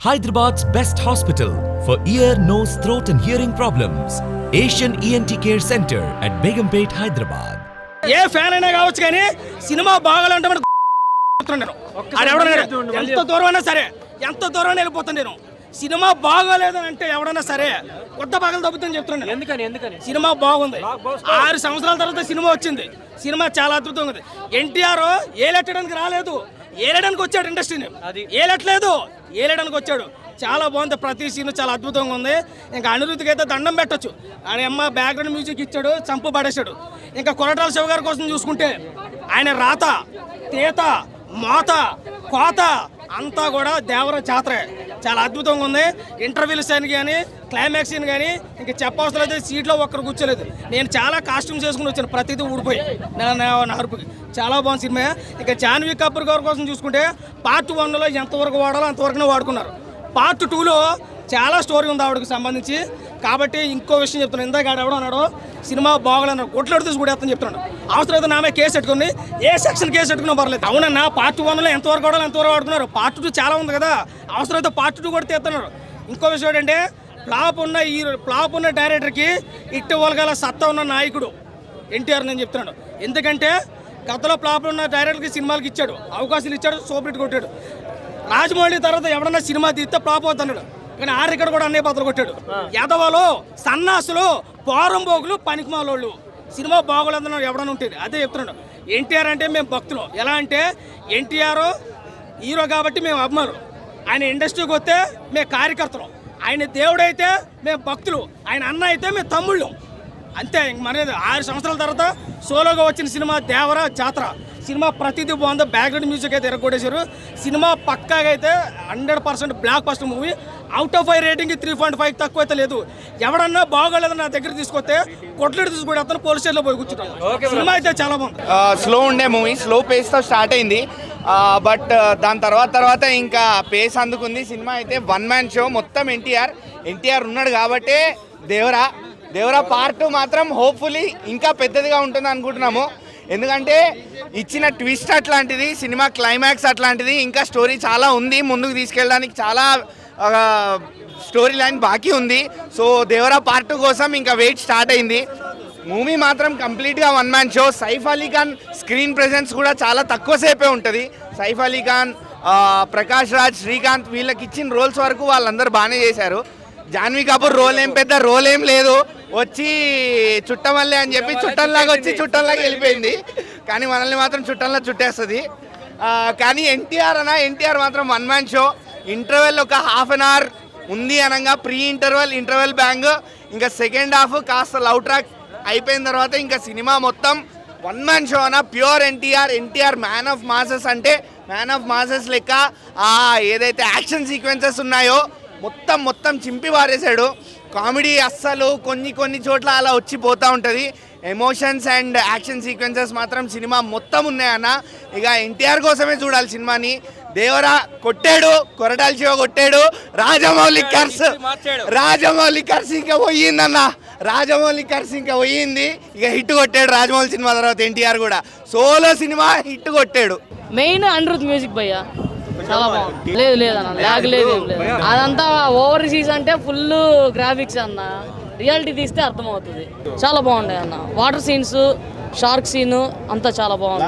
Hyderabad's best hospital for ear, nose, throat, and hearing problems. Asian ENT Care Center at Begumpet, Hyderabad. ఏ fan అయినా కావచ్చు కానీ cinema బాగాలంటే నేను. ఎంత దూరం అయినా సరే ఎంత దూరం అయినా వెళ్ళిపోతాను నేను సినిమా బాగోలేదు అంటే ఎవడన్నా సరే కొత్త పగలు తగ్గుతుందని చెప్తున్నాను నేను. ఎందుకని ఎందుకని సినిమా బాగుంది ఆరు సంవత్సరాల తర్వాత సినిమా వచ్చింది సినిమా చాలా అద్భుతంగా ఉంది ఎన్టీఆర్ ఏలెట్టడానికి రాలేదు ఏలేయడానికి వచ్చాడు ఇండస్ట్రీని అది. ఏలట్లేదు ఏలేయడానికి వచ్చాడు. చాలా బాగుంది. ప్రతి సీన్ చాలా అద్భుతంగా ఉంది. ఇంకా అనిరుద్ధికి అయితే దండం పెట్టొచ్చు. ఆయన అమ్మ బ్యాక్గ్రౌండ్ మ్యూజిక్ ఇచ్చాడు చంపు పడేశాడు. ఇంకా కొరటాల శివ గారి కోసం చూసుకుంటే ఆయన రాత తీత మోత కోత అంతా కూడా దేవర జాతరే. చాలా అద్భుతంగా ఉంది. ఇంటర్వ్యూల సైన్ కానీ క్లైమాక్స్ సీన్ కానీ ఇంకా చెప్పవసరం లేదు సీట్లో ఒక్కరు కూర్చోలేదు. నేను చాలా కాస్ట్యూమ్స్ వేసుకుని వచ్చాను ప్రతిదీ ఊడిపోయి నా నా- నా అరుపుకి. చాలా బాగుంది సినిమా. ఇక జాన్వీ కపూర్ గారి కోసం చూసుకుంటే పార్ట్ వన్లో ఎంతవరకు వాడాలో అంతవరకునే వాడుకున్నారు. పార్ట్ టూలో చాలా స్టోరీ ఉంది ఆవిడకి సంబంధించి. కాబట్టి ఇంకో విషయం చెప్తున్నాను ఇందాక ఆడ అన్నాడు సినిమా బాగోలేన్నాడు కొట్లాడు తీసి కూడా ఎత్తని చెప్తున్నాడు. అవసరం అయితే నామే కేసు పెట్టుకుని ఏ సెక్షన్ కేసు పెట్టుకున్నా పర్లేదు. అవునన్నా పార్ట్ వన్లో ఎంతవరకు కూడా ఎంతవరకు ఆడుతున్నారు. పార్ట్ టూ చాలా ఉంది కదా. అవసరం అయితే పార్ట్ టూ కూడా తీస్తున్నారు. ఇంకో విషయం ఏంటంటే ఫ్లాప్ ఉన్న ఈ ఫ్లాప్ ఉన్న డైరెక్టర్కి ఇట్టు వలగల సత్తా ఉన్న నాయకుడు ఎన్టీఆర్ నేను చెప్తున్నాడు ఎందుకంటే గతంలో ఫ్లాప్ ఉన్న డైరెక్టర్కి సినిమాలకి ఇచ్చాడు. అవకాశాలు ఇచ్చాడు సూపర్ కొట్టాడు రాజమౌళి తర్వాత ఎవడన్నా సినిమా తీస్తే ఫ్లాప్ అవుతున్నాడు కానీ ఆరు ఇక్కడ కూడా అన్నయ్య పాత్ర కొట్టాడు. యాదవాలు సన్నాసులు పోరంబోగులు పనికిమాలోళ్ళు. సినిమా బాగోలేదన్నాడు ఎవడన్నా ఉంటుంది అదే చెప్తున్నాడు. ఎన్టీఆర్ అంటే మేము భక్తులు. ఎలా అంటే ఎన్టీఆర్ హీరో కాబట్టి మేము అభిమానులు. ఆయన ఇండస్ట్రీకి వస్తే మేము కార్యకర్తలు. ఆయన దేవుడైతే మేము భక్తులు. ఆయన అన్న అయితే మేము తమ్ముళ్ళు. అంతే ఇంక మనది ఆరు సంవత్సరాల తర్వాత సోలోగా వచ్చిన సినిమా దేవర జాతర. సినిమా ప్రతిదీ బాగుంది. బ్యాక్గ్రౌండ్ మ్యూజిక్ అయితే ఎరగొట్టేశారు. సినిమా పక్కాగా అయితే hundred percent blockbuster movie out of five rating three point five తక్కువ అయితే లేదు. ఎవడన్నా బాగోలేదని నా దగ్గర తీసుకొస్తే కొట్లాడి తీసుకుంటే అతను పోలీస్ స్టేషన్లో పోయి కూర్చుంటాను సినిమా అయితే చాలా బాగుంది. స్లో ఉండే మూవీ స్లో పేస్తో స్టార్ట్ అయింది. బట్ దాని తర్వాత తర్వాత ఇంకా పేస్ అందుకుంది. సినిమా అయితే వన్ మ్యాన్ షో మొత్తం ఎన్టీఆర్. ఎన్టీఆర్ ఉన్నాడు కాబట్టే దేవరా. దేవరా పార్ట్ మాత్రం హోప్ఫుల్లీ ఇంకా పెద్దదిగా ఉంటుంది అనుకుంటున్నాము. ఎందుకంటే ఇచ్చిన ట్విస్ట్ అట్లాంటిది సినిమా క్లైమాక్స్ అట్లాంటిది ఇంకా స్టోరీ చాలా ఉంది. ముందుకు తీసుకెళ్ళడానికి చాలా స్టోరీ లైన్ బాకీ ఉంది. సో దేవరా పార్ట్ కోసం ఇంకా వెయిట్ స్టార్ట్ అయింది. మూవీ మాత్రం కంప్లీట్గా one man show. Saif Ali Khan screen presence కూడా చాలా తక్కువ సేపే ఉంటుంది. సైఫ్ అలీ ఖాన్ ప్రకాష్ రాజ్ శ్రీకాంత్ వీళ్ళకి ఇచ్చిన రోల్స్ వరకు వాళ్ళందరూ బాగానే చేశారు. జాన్వీ కపూర్ రోల్ ఏం పెద్ద రోల్ ఏం లేదు. వచ్చి చుట్టమల్లే అని చెప్పి చుట్టంలాగా వచ్చి చుట్టంలాగా వెళ్ళిపోయింది. కానీ మనల్ని మాత్రం చుట్టంలా చుట్టేస్తుంది. కానీ ఎన్టీఆర్ అన్న ఎన్టీఆర్ మాత్రం వన్ మ్యాన్ షో. ఇంటర్వెల్ ఒక హాఫ్ అన్ అవర్ ఉంది అనగా ప్రీ ఇంటర్వెల్ ఇంటర్వెల్ బ్యాంగ్. ఇంకా సెకండ్ హాఫ్ కాస్త లవ్ ట్రాక్ అయిపోయిన తర్వాత ఇంకా సినిమా మొత్తం వన్ మ్యాన్ షో అన్న pure NTR NTR man of masses అంటే మ్యాన్ ఆఫ్ మాసెస్ లెక్క ఆ ఏదైతే యాక్షన్ సీక్వెన్సెస్ ఉన్నాయో మొత్తం మొత్తం చింపి పారేశాడు కామెడీ అస్సలు కొన్ని కొన్ని చోట్ల అలా వచ్చి పోతూ ఉంటుంది. ఎమోషన్స్ అండ్ యాక్షన్ సీక్వెన్సెస్ మాత్రం సినిమా మొత్తం ఉన్నాయన్న ఇక ఎన్టీఆర్ కోసమే చూడాలి సినిమాని. దేవరా కొట్టాడు కొరటాల శివ కొట్టాడు రాజమౌళి కర్స్ రాజమౌళి కర్స్ ఇంకా పోయిందన్న. రాజమౌళి కర్స్ ఇంకా పోయింది. ఇక హిట్ కొట్టాడు రాజమౌళి సినిమా తర్వాత ఎన్టీఆర్ కూడా. సోలో సినిమా హిట్ కొట్టాడు. మెయిన్ అనిరుద్ మ్యూజిక్ భయ్యా. చాలా బాగుంది. లేదు లేదు అన్న లాగ్ లేదు అదంతా ఓవర్ సీస్ అంటే ఫుల్ గ్రాఫిక్స్ అన్న. రియాలిటీ తీస్తే అర్థమవుతుంది. చాలా బాగుండే అన్న. వాటర్ సీన్స్ షార్క్ సీన్ అంతా చాలా బాగుంది.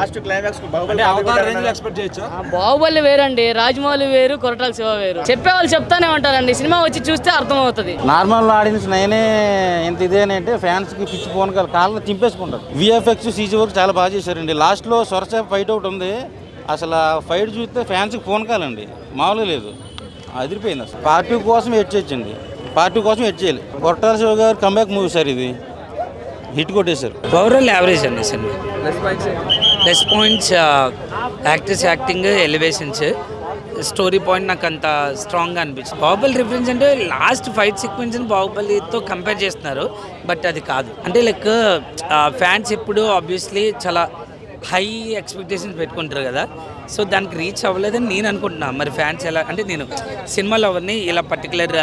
అంటే అవతార్ రేంజ్ ఎక్స్పెక్ట్ చేయొచ్చు? ఆ, బాహుబలి వేరండి రాజమౌళి వేరు కొరటాల శివ వేరు. చెప్పేవాళ్ళు చెప్తానే ఉంటారండి సినిమా వచ్చి చూస్తే అర్థమవుతుంది. నార్మల్ ఆడియన్స్ నేనే ఇంత ఇదేనంటే అంటే ఫ్యాన్స్కి పిచ్చి ఫోన్ కాదు కాళ్ళని చింపేసుకుంటారు. విఎఫ్ఎక్స్ సీజీ వర్క్ చాలా బాగా చేశారండి. లాస్ట్లో సొరసేపు ఫైట్ ఒకటి ఉంది. అసలు ఫైట్ చూస్తే ఫ్యాన్స్కి ఫోన్ కాలండి మామూలుగా లేదు. అదిరిపోయింది అసలు. పార్టీ కోసం ఎడ్ చేయొచ్చండి పార్టీ కోసం ఎడ్ చేయాలి. కొట్టాల శివ గారు కంబ్యాక్ మూవీ సార్ ఇది. హిట్ కొట్టేశారు. ఓవరాల్ యావరేజ్ అండి cinema. Plus points actors acting elevations story point నాకు అంత స్ట్రాంగ్గా అనిపించింది బాహుబలి రిఫరెన్స్ అంటే లాస్ట్ ఫైట్ సీక్వెన్స్ బాహుబలితో కంపేర్ చేస్తున్నారు. బట్ అది కాదు. అంటే లైక్ ఫ్యాన్స్ ఎప్పుడు ఆబ్వియస్లీ చాలా హై ఎక్స్పెక్టేషన్స్ పెట్టుకుంటారు కదా. సో దానికి రీచ్ అవ్వలేదని నేను అనుకుంటున్నా. మరి ఫ్యాన్స్ ఎలా అంటే నేను సినిమాలో అవన్నీ ఇలా పర్టికులర్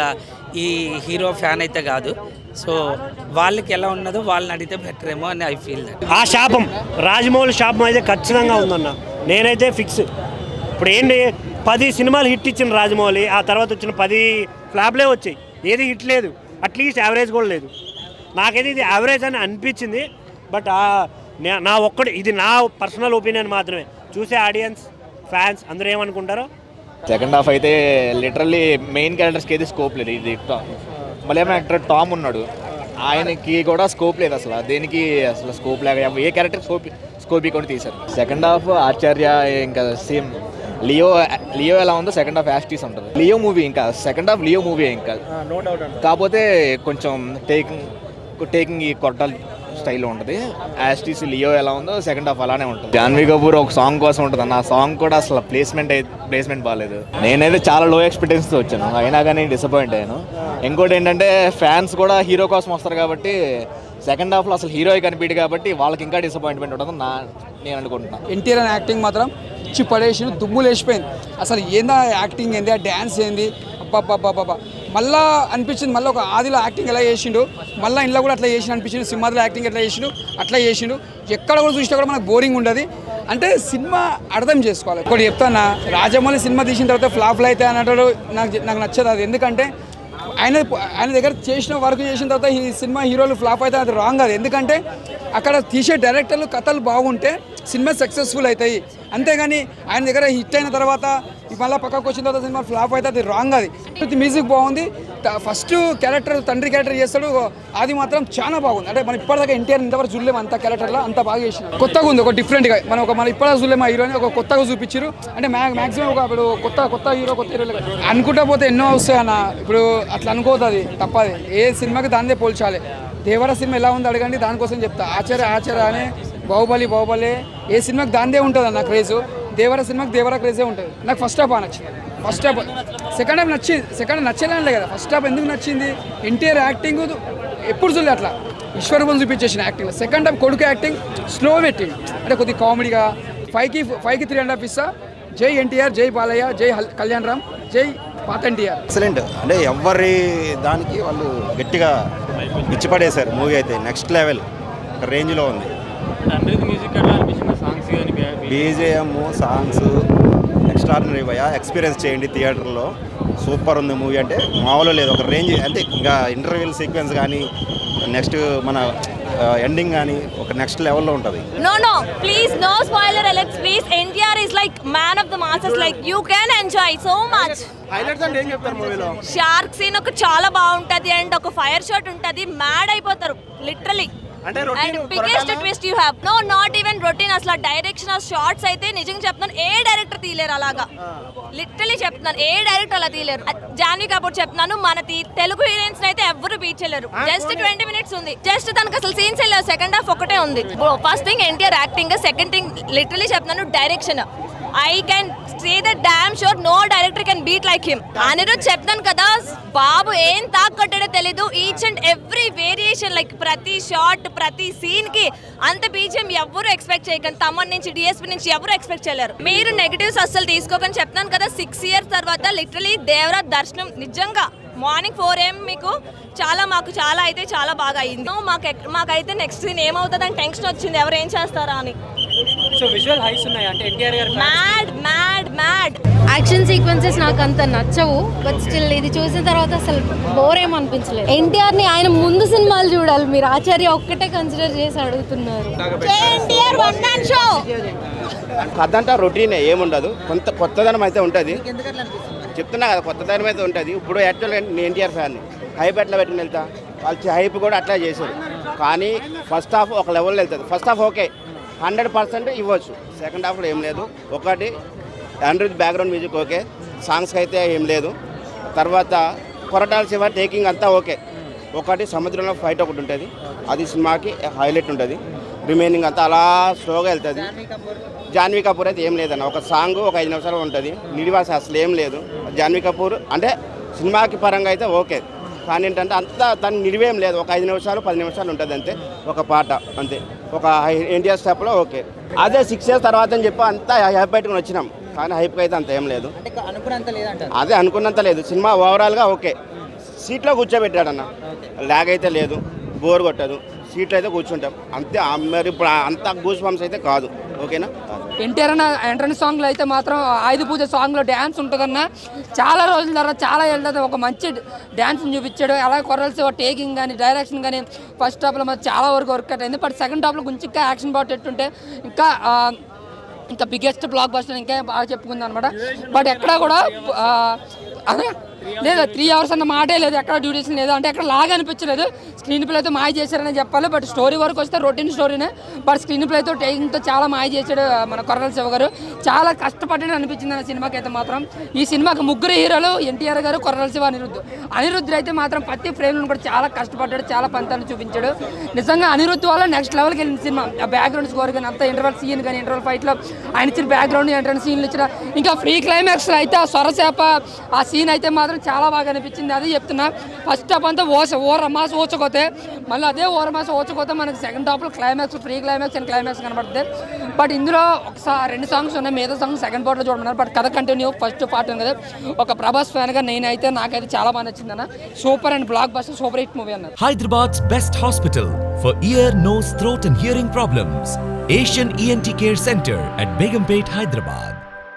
ఈ హీరో ఫ్యాన్ అయితే కాదు. సో వాళ్ళకి ఎలా ఉన్నదో వాళ్ళని అడిగితే బెటర్ ఏమో అని ఐ ఫీల్ ఆ శాపం రాజమౌళి శాపం అయితే ఖచ్చితంగా ఉందన్న. నేనైతే ఫిక్స్ ఇప్పుడు ఏంటి పది సినిమాలు హిట్ ఇచ్చిన రాజమౌళి ఆ తర్వాత వచ్చిన పది ఫ్లాప్లే వచ్చాయి. ఏది హిట్ లేదు. అట్లీస్ట్ యావరేజ్ కూడా లేదు. నాకైతే ఇది యావరేజ్ అని అనిపించింది. బట్ నే- నా ఒక్కడు ఇది నా పర్సనల్ ఒపీనియన్ మాత్రమే. చూసే ఆడియన్స్ ఫ్యాన్స్ అందరూ ఏమనుకుంటారో సెకండ్ హాఫ్ అయితే లిటరల్లీ మెయిన్ క్యారెక్టర్స్కి అయితే స్కోప్ లేదు. ఇది మలయాళం యాక్టర్ టామ్ ఉన్నాడు. ఆయనకి కూడా స్కోప్ లేదు అసలు. దేనికి అసలు స్కోప్ లేక ఏ క్యారెక్టర్ స్కోప్ స్కోప్ కూడా తీశారు. సెకండ్ హాఫ్ ఆచార్య ఇంకా సేమ్ లియో లియో ఎలా ఉందో సెకండ్ హాఫ్ యాస్టీస్ ఉంటుంది. లియో మూవీ ఇంకా. సెకండ్ హాఫ్ లియో మూవీ ఇంకా. నో డౌట్ అండి. కాకపోతే కొంచెం టేకింగ్ టేకింగ్ ఈ కొట్టాలి స్టైల్లో ఉంటుంది. యాస్టీస్ లియో ఎలా ఉందో సెకండ్ హాఫ్ అలానే ఉంటుంది. జాన్వీ కపూర్ ఒక సాంగ్ కోసం ఉంటుంది అన్న. ఆ సాంగ్ కూడా అసలు ప్లేస్మెంట్ ప్లేస్మెంట్ బాగాలేదు నేనైతే చాలా లో ఎక్స్పెక్టెన్స్తో వచ్చాను. అయినా కానీ డిసప్పాయింట్ అయ్యాను. ఇంకోటి ఏంటంటే ఫ్యాన్స్ కూడా హీరో కోసం వస్తారు కాబట్టి సెకండ్ హాఫ్లో అసలు హీరోయి కనిపించడు కాబట్టి వాళ్ళకి ఇంకా డిసప్పాయింట్మెంట్ ఉంటుంది నా నేను అనుకుంటున్నాను ఎన్టీఆర్ యాక్టింగ్ మాత్రం ఇచ్చి పడేసి దుమ్ము లేచిపోయింది. అసలు ఏందా యాక్టింగ్ ఏంది ఆ డ్యాన్స్ ఏంది? అబ్బా మళ్ళా అనిపించింది మళ్ళీ ఒక ఆదిలో యాక్టింగ్ ఎలా చేసిండు మళ్ళీ ఇంట్లో కూడా అట్లా చేసి అనిపించింది సినిమాలో యాక్టింగ్ ఎట్లా చేసిండు అట్లా చేసిండు. ఎక్కడ కూడా చూసినా కూడా మనకు బోరింగ్ ఉండదు. అంటే సినిమా అర్థం చేసుకోవాలి. ఒకటి చెప్తానా రాజమౌళి సినిమా తీసిన తర్వాత ఫ్లాప్లు అయితే అన్నట్టు నాకు నాకు నచ్చదు అది. ఎందుకంటే ఆయన ఆయన దగ్గర చేసిన వర్క్ చేసిన తర్వాత ఈ సినిమా హీరోలు ఫ్లాప్ అయితే అది రాంగ్ అది. ఎందుకంటే అక్కడ తీసే డైరెక్టర్లు కథలు బాగుంటే సినిమా సక్సెస్ఫుల్ అవుతాయి. అంతేగాని ఆయన దగ్గర హిట్ అయిన తర్వాత మళ్ళీ పక్కకు వచ్చిన తర్వాత సినిమా ఫ్లాప్ అయితే అది. రాంగ్ అది మ్యూజిక్ బాగుంది ఫస్ట్ క్యారెక్టర్ తండ్రి క్యారెక్టర్ చేస్తాడు. అది మాత్రం చాలా బాగుంది. అంటే మనం ఇప్పటిదాకా ఎన్టీఆర్ ఇంతవరకు చూడలేము అంత క్యారెక్టర్లో అంత బాగా చేసిన కొత్తగా ఉంది ఒక డిఫరెంట్గా మనం ఒక మనం ఇప్పటిదాకా చూడలేము ఆ హీరోని ఒక కొత్తగా చూపించారు అంటే మ్యా మ్యాక్సిమం ఒక ఇప్పుడు కొత్త కొత్త హీరో కొత్త హీరో అనుకుంటా పోతే ఎన్నో వస్తాయి అన్న. ఇప్పుడు అట్లా అనుకోతుంది తప్పది ఏ సినిమాకి దాన్నే పోల్చాలి. దేవర సినిమా ఎలా ఉంది అడగండి దానికోసం చెప్తా. ఆచార్య ఆచార్య అనే బాహుబలి బాహుబలి ఏ సినిమాకి దాందే ఉంటుంది అన్న క్రేజ్. దేవర సినిమాకి దేవర క్రేజే ఉంటుంది. నాకు ఫస్ట్ హాఫ్ బాగా నచ్చింది. ఫస్ట్ హాఫ్ సెకండ్ హాఫ్ నచ్చింది. సెకండ్ హాఫ్ నచ్చలే కదా. ఫస్ట్ హాఫ్ ఎందుకు నచ్చింది? ఎన్టీఆర్ యాక్టింగ్ ఎప్పుడు చూడలే అట్లా. ఈశ్వరబుల్ చూపించేసిన యాక్టింగ్ సెకండ్ హాఫ్ కొడుకు యాక్టింగ్ స్లో పెట్టింగ్ అంటే కొద్దిగా కామెడీగా ఫైవ్కి ఫైవ్కి త్రీ అండ్ హాఫ్ ఇస్తా. జై ఎన్టీఆర్ జై బాలయ్య జై హల్- కళ్యాణ్ రామ్ జై పాత ఎన్టీఆర్. ఎక్సలెంట్ అంటే ఎవరి దానికి వాళ్ళు గట్టిగా ఇచ్చిపడేశారు. మూవీ అయితే నెక్స్ట్ లెవెల్ రేంజ్లో ఉంది. బీజేఎం సాంగ్స్ ఎక్స్ట్రాడినరీ భయ ఎక్స్పీరియన్స్ చేయండి థియేటర్లో. సూపర్ ఉంది మూవీ అంటే. మామూలు లేదు. ఒక రేంజ్ అంటే ఇంకా ఇంటర్వ్యూల్ సీక్వెన్స్ కానీ నెక్స్ట్ మన ఎండింగ్ కానీ ఒక నెక్స్ట్ లెవెల్లో ఉంటుంది. No, no, please, no spoiler alerts, please. NTR is like man of the masses. Like you can enjoy so much. Highlights అంటే ఏం చెప్తారు మూవీలో షార్క్ సీన్ ఒక చాలా బాగుంటది అండ్ ఒక ఫైర్ షాట్ ఉంటది. మ్యాడ్ అయిపోతారు. Literally and biggest twist you have no not even routine అసలు డైరెక్షన్ ఆఫ్ షార్ట్స్ అయితే నిజంగా చెప్తున్నాను. ఏ డైరెక్టర్ తీయలేరు అలాగా. లిటరలీ చెప్తున్నాను. ఏ డైరెక్టర్ అలా తీయలేరు. జాన్వీ కపూర్ చెప్తున్నాను మన తెలుగు హీరోయిన్స్ అయితే ఎవ్వరు బీచలేరు జస్ట్ ట్వంటీ మినిట్స్ ఉంది. జస్ట్ తనకు అసలు సీన్స్ వెళ్ళావు సెకండ్ హాఫ్ ఒకటే ఉంది. First thing NTR acting second thing literally చెప్తున్నాను direction I can see the damn sure no director can beat like him Anirudh చెప్తాను కదా బాబు ఏం తాకొట్టాడో తెలీదు. Each and every variation like ప్రతి షాట్ ప్రతి సీన్కి అంత బీజియం ఎవరు ఎక్స్పెక్ట్ చేయకండి తమన్ నుంచి డిఎస్పీ నుంచి ఎవరు ఎక్స్పెక్ట్ చేయలేరు. మీరు నెగిటివ్స్ అస్సలు తీసుకోకని చెప్తాను కదా సిక్స్ ఇయర్స్ తర్వాత లిటరలీ దేవరా దర్శనం నిజంగా మార్నింగ్ ఫోర్ ఏం మీకు చాలా మాకు చాలా అయితే చాలా బాగా అయింది. మాకు మాకైతే నెక్స్ట్ సీన్ ఏమవుతుందని టెన్షన్ వచ్చింది. ఎవరు ఏం చేస్తారా అని. సో విజువల్ హైస్ ఉన్నాయి? అంటే ఎన్టీఆర్ గారు mad mad mad action sequences నాకు అంత నచ్చవు. బట్ స్టిల్ ఇది చూసిన తర్వాత అసలు బోర్ ఏం అనిపించలేదు. ఎన్టీఆర్ని ఆయన ముందు సినిమాలు చూడాలి. మీరు ఆచార్య ఒక్కటే కన్సిడర్ చేసి అడుగుతున్నారు. ఎన్టీఆర్ వన్ మ్యాన్ షో కథ రొటీనే ఏముండదు. కొంత కొత్తదనం అయితే ఉంటుంది. చెప్తున్నా కదా కొత్త దాని మీద ఉంటుంది. ఇప్పుడు యాక్చువల్గా నేను ఎన్టీఆర్ ఫ్యాన్. హైప్ ఎట్లా పెట్టిన వెళ్తా? వాళ్ళు హైప్ కూడా అట్లా చేశారు. కానీ ఫస్ట్ హాఫ్ ఒక లెవెల్లో వెళ్తుంది. First half okay hundred percent ఇవ్వచ్చు. సెకండ్ హాఫ్లో ఏం లేదు. ఒకటి అండ్రిడ్ బ్యాక్గ్రౌండ్ మ్యూజిక్ ఓకే సాంగ్స్కి అయితే ఏం లేదు. తర్వాత కొరటాల శివ టేకింగ్ అంతా ఓకే ఒకటి సముద్రంలో ఫైట్ ఒకటి ఉంటుంది. అది సినిమాకి హైలైట్ ఉంటుంది. రిమైనింగ్ అంతా అలా స్లోగా వెళ్తుంది. జాన్వీ కపూర్ అయితే ఏం లేదన్న ఒక సాంగ్ ఒక ఐదు నిమిషాలు ఉంటుంది. నిడివాస అసలు ఏం లేదు. జాన్వీ కపూర్ అంటే సినిమాకి పరంగా అయితే ఓకే. కానీ ఏంటంటే అంతా తను నిడివేం లేదు. ఒక ఐదు నిమిషాలు పది నిమిషాలు ఉంటుంది అంతే. ఒక పాట అంతే. ఒక ఎన్టీఆర్ స్టెప్లో ఓకే. అదే సిక్స్ ఇయర్స్ తర్వాత అని చెప్పి అంతా హైప్ పెట్టుకుని వచ్చినాం. కానీ హైప్ అయితే అంత ఏం లేదు. అదే అనుకున్నంత లేదు. సినిమా ఓవరాల్గా ఓకే. సీట్లో కూర్చోబెట్టాడన్న. లాగ్ అయితే లేదు. బోర్ కొట్టదు. సీట్లో అయితే కూర్చుంటాం. అంతే మరి ఇప్పుడు అంత గూస్ బంప్స్ అయితే కాదు. ఓకేనా? ఎన్టీఆర్ అన్న ఎంట్రన్స్ సాంగ్లో అయితే మాత్రం ఆయుధ పూజ సాంగ్లో డ్యాన్స్ ఉంటుందన్న. చాలా రోజుల తర్వాత చాలా ఏళ్ళ తర్వాత ఒక మంచి డ్యాన్స్ చూపించాడు. అలాగే కొరల్సి టేకింగ్ కానీ డైరెక్షన్ కానీ ఫస్ట్ హాఫ్లో మాత్రం చాలా వరకు వర్క్ అయింది. బట్ సెకండ్ హాఫ్లో కొంచెం ఇంకా యాక్షన్ బాట్ ఎట్టుంటే ఇంకా ఇంకా బిగ్గెస్ట్ బ్లాక్ బస్టర్ ఇంకా బాగా చెప్పుకుంది అనమాట బట్ ఎక్కడ కూడా అదే లేదు త్రీ అవర్స్ అన్న మాటే లేదు ఎక్కడ డ్యూటీషన్ లేదు. అంటే ఎక్కడ లాగా అనిపించలేదు. స్క్రీన్ ప్లేతో మాయ చేశారని చెప్పాలి బట్ స్టోరీ వరకు వస్తే రొటీన్ స్టోరీనే బట్ స్క్రీన్ ప్లేతో టైంతో చాలా మాయ చేశాడు మన కొరల శివ గారు. చాలా కష్టపడ్డాడు అనిపించింది ఆ సినిమాకి అయితే మాత్రం. ఈ సినిమాకి ముగ్గురు హీరోలు ఎన్టీఆర్ గారు కొరల శివ అనిరుద్ధ్. అనిరుద్ధ్ అయితే మాత్రం ప్రతి ఫ్రేమ్లను కూడా చాలా కష్టపడ్డాడు చాలా పంతాలు చూపించాడు. నిజంగా అనిరుద్ధ్ వల్ల నెక్స్ట్ లెవెల్కి వెళ్ళిన సినిమా. ఆ బ్యాక్గ్రౌండ్ స్కోర్ కానీ అంత ఇంటర్వల్ సీన్ కానీ ఇంటర్వల్ ఫైట్లో ఆయన ఇచ్చిన బ్యాక్గ్రౌండ్ ఎంట్రన్స్ సీన్లు ఇచ్చిన ఇంకా ఫ్రీ క్లైమాక్స్లో అయితే ఆ సొరసేప ఆ సీన్ అయితే మా మాత్రం చాలా బాగా అనిపించింది. అదే చెప్తున్నా ఫస్ట్ హాఫ్ అంతా ఓస ఓరమాస ఓచకోతే మళ్ళీ అదే ఓరమాస ఓచకోతే మనకి సెకండ్ హాఫ్లో climax pre climax and climax కనబడుతుంది బట్ ఇందులో ఒకసారి రెండు సాంగ్స్ ఉన్నాయి. మిగతా సాంగ్స్ సెకండ్ పార్ట్లో చూడమన్నారు. బట్ కథ కంటిన్యూ ఫస్ట్ పార్ట్ ఉంది కదా. ఒక ప్రభాస్ ఫ్యాన్గా నేనైతే నాకైతే చాలా బాగా నచ్చింది అన్న. Super and blockbuster super hit movie అన్నారు. Hyderabad best hospital for ear nose throat and hearing problems Asian ENT care centre at Begumpet Hyderabad